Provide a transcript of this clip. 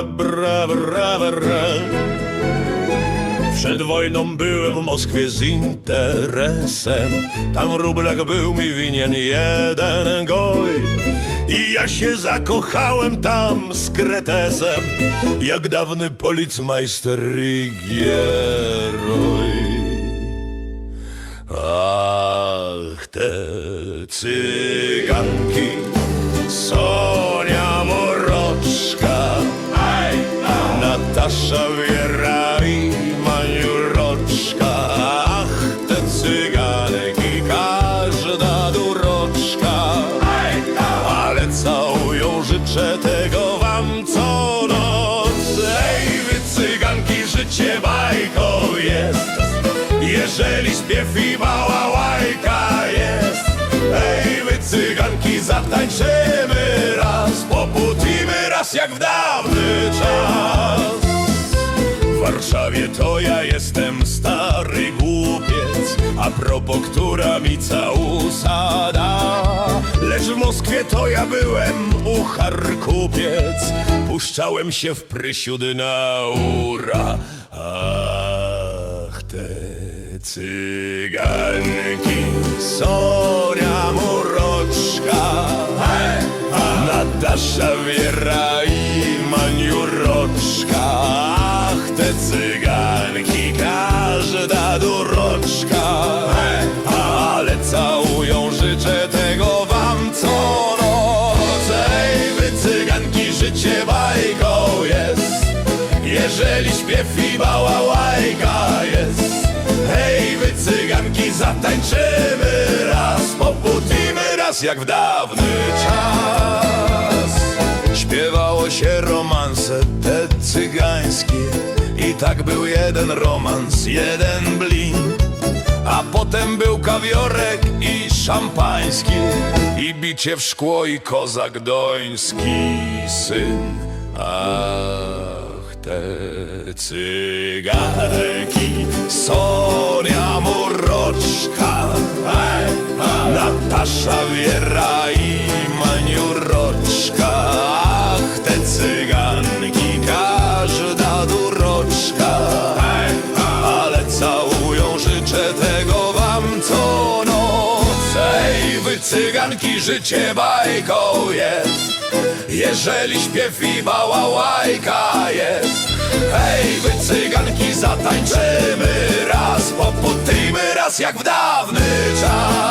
bra, bra, bra. Przed wojną byłem w Moskwie z interesem Tam rublek był mi winien jeden goj I ja się zakochałem tam z kretesem Jak dawny policmajster i te cyganki Sonia Moroczka Natasza Wiera i Maniuroczka Ach, te cyganki Każda duroczka. Ale całują życzę tego wam co zatańczymy raz Poputimy raz jak w dawny czas. W Warszawie to ja jestem stary głupiec A propos, która mi całusa da Lecz w Moskwie to ja byłem uchar kupiec Puszczałem się w prysiud na ura. Ach, te cyganki Sonia Muroczka Natasza Wiera i Maniuroczka. Ach, te cyganki, każda duroczka. Ale całują, życzę tego wam co noc Ej, wy cyganki, życie bajką jest. Jeżeli śpiew i mała łajka jest jak w dawny czas. Śpiewało się romanse te cygańskie I tak był jeden romans, jeden blin. A potem był kawiorek i szampański I bicie w szkło i kozak doński syn. Ach, te cyganki Sonia Natasza Wiera i Maniuroczka Ach, te cyganki, każda duroczka. Ale całują, życzę tego wam co noc Ej, wy cyganki, życie bajką jest jeżeli śpiew i mała łajka jest. Hej, wy cyganki, zatańczymy raz Poputujmy raz jak w dawny czas